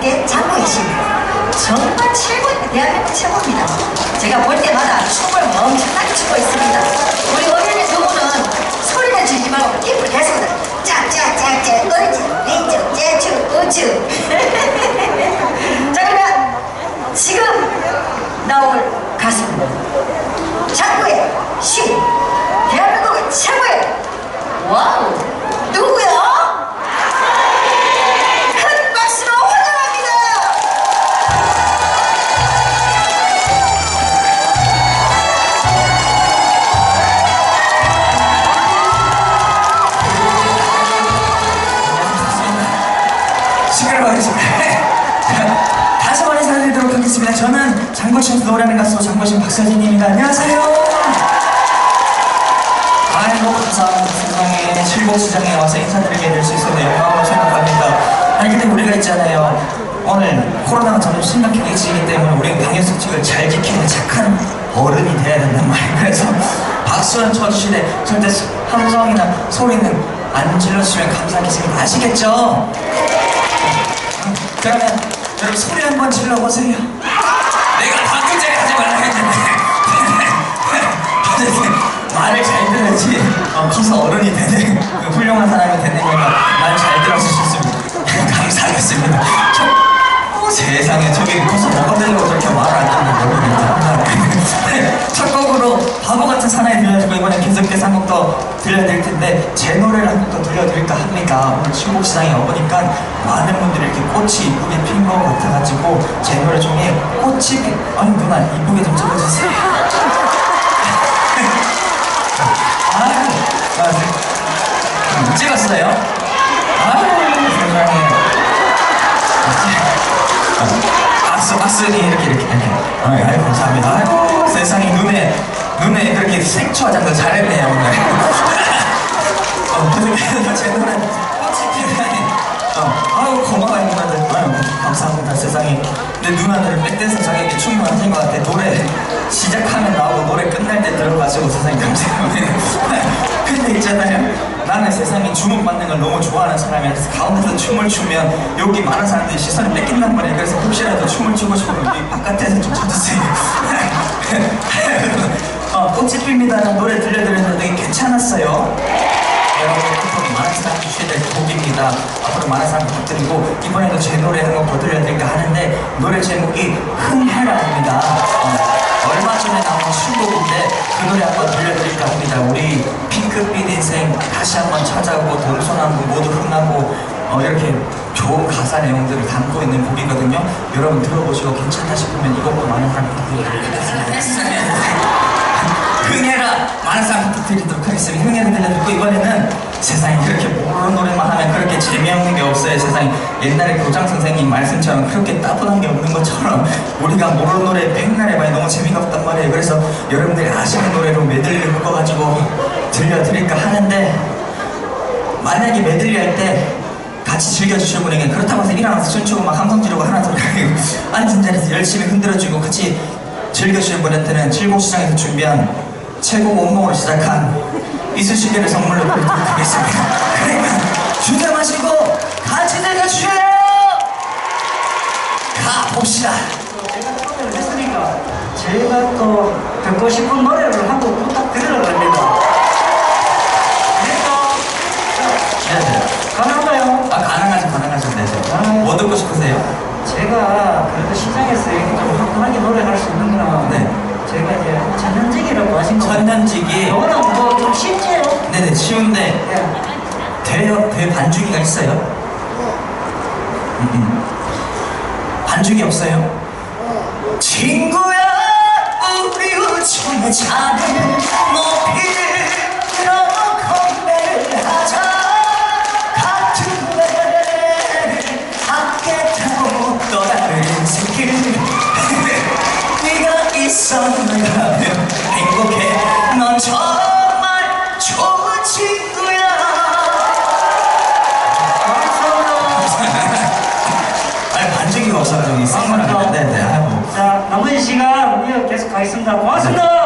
잡고 계십니다. 정말 최고입니다. 대한민국 최고입니다. 제가 볼 때마다 춤을 엄청나게 추고 있습니다. 우리 어린이 두 분은 소리만 지지 말고 힘을 계속 짝짝짝짝 어쭈 이쭈 째쭈 우쭈 자 그러면 지금 나올 가수는 장구의 시 대한민국의 최고의 와우 누구요? 장거신 노래하는 가수 장거신 박서진입니다. 안녕하세요. 아이고 감사합니다. 세상에 칠곡시장에 와서 인사드리게 될 수 있어서 영광으로 생각합니다. 아니 근데 우리가 있잖아요. 오늘 코로나가 점점 심각해 지기 때문에 우리가 방역수칙을 잘 지키는 착한 어른이 돼야 된단 말이에요. 그래서 박수는 쳐주시되 절대 함성이나 소리는 안 질러주시면 감사하겠습니다. 아시겠죠? 그러면 여러분 소리 한번 질러보세요. 말을 잘 들어야지 어, 커서 어른이 되는 그 훌륭한 사람이 되는 거니까 말잘 들어주셨습니다. 감사하겠습니다. 저, 어, 세상에 저기 커서 뭐가 되려고 저렇게 말을 안 듣는 모르겠다. 첫 곡으로 바보 같은 사나이 들려주고 이번에 계속해서 한 곡 더 들려드릴 텐데 제 노래를 한 곡 더 들려드릴까 합니다. 오늘 신곡 시장에 와보니까 많은 분들이 이렇게 꽃이 이쁘게 핀 것 같아가지고 제 노래 중에 꽃이 피... 아니 누나 이쁘게 좀 찍어주세요. 박수, 이렇게, 이렇게, 이렇게. 아유, 아유, 감사합니다. 세상에 눈에, 눈에 그렇게 생초화장도 잘했네요, 오늘. 어, 제 피다니. 어, 아유, 고마워요, 누나들. 아유, 감사합니다, 세상에. 근데 누나들 백댄서 자격이 충분하신 것 같아. 노래 시작하면 나오고 노래 끝날 때 들어가시고 세상에 감사합니다. 근데 있잖아요. 나는 세상에 주목받는 걸 너무 좋아하는 사람이라서 가운데서 춤을 추면 여기 많은 사람들이 시선을 뺏긴단 말이에요. 그래서 혹시라도 춤을 추고 싶으면 여기 바깥에서 좀 쳐주세요. 어, 꽃이 핍니다는 노래 들려드렸는데 되게 괜찮았어요. 여러분 앞으로 많은 사랑 주셔야 될 곡입니다. 앞으로 많은 사랑 부탁드리고 이번에도 제 노래 한곡더 들려드릴까 하는데 노래 제목이 흥해라입니다. 어, 얼마 전에 나온 신곡인데 그 노래 한번 들려드릴까 합니다. 우리 핑크빛 인생 다시 한번 찾아오고 동서남북 모두 흥하고 어, 이렇게 좋은 가사 내용들을 담고 있는 곡이거든요. 여러분 들어보시고 괜찮다 싶으면 이것도 많은 사랑 부탁드리겠습니다. 흥해라 많은 사람 부탁드리도록 하겠습니다 흥해를 들려드리고 이번에는 세상에 그렇게 모르는 노래만 하면 세상에 옛날에 교장 선생님 말씀처럼 그렇게 따분한 게 없는 것처럼 우리가 모르는 노래 백날 해봐야 너무 재미가 없단 말이에요. 그래서 여러분들이 아시는 노래로 메들리를 묶어가지고 들려드릴까 하는데 만약에 메들리 할 때 같이 즐겨주실 분에게 그렇다고 해서 일어나서 춤추고 막 함성 지르고 하나 소리 앉은 자리에서 열심히 흔들어주고 같이 즐겨주실 분한테는 칠곡시장에서 준비한 최고 원곡으로 시작한 이쑤시개를 선물로 드리도록 하겠습니다. 그러니까 주제 마시고 같이 즐겨주세요 가봅시다 제가 초대를 했으니까 제가 또 듣고 싶은 노래를 한곡 부탁드리려고 합니다. 네네 가능한가요? 아 가능하죠 가능하죠 네네 뭐 듣고 싶으세요? 제가 그래도 시장에서 이렇게 좀 화끈하게 노래할 수 있는 거는 네. 제가 이제 천년직이라고 하신 거 천년지기 이거는 뭐좀 쉽지요? 네네 쉬운데 예. 대, 대 반주기가 있어요? 음, 음. 반주기 없어요? 친구야 우리 우정의 잔을 높이 들어 건배를 하자 같은 배를 함께 타고 떠나는 새길 네가 있었는가면 행복해 넌 정말 좋은 친구 반죽이 없어가지고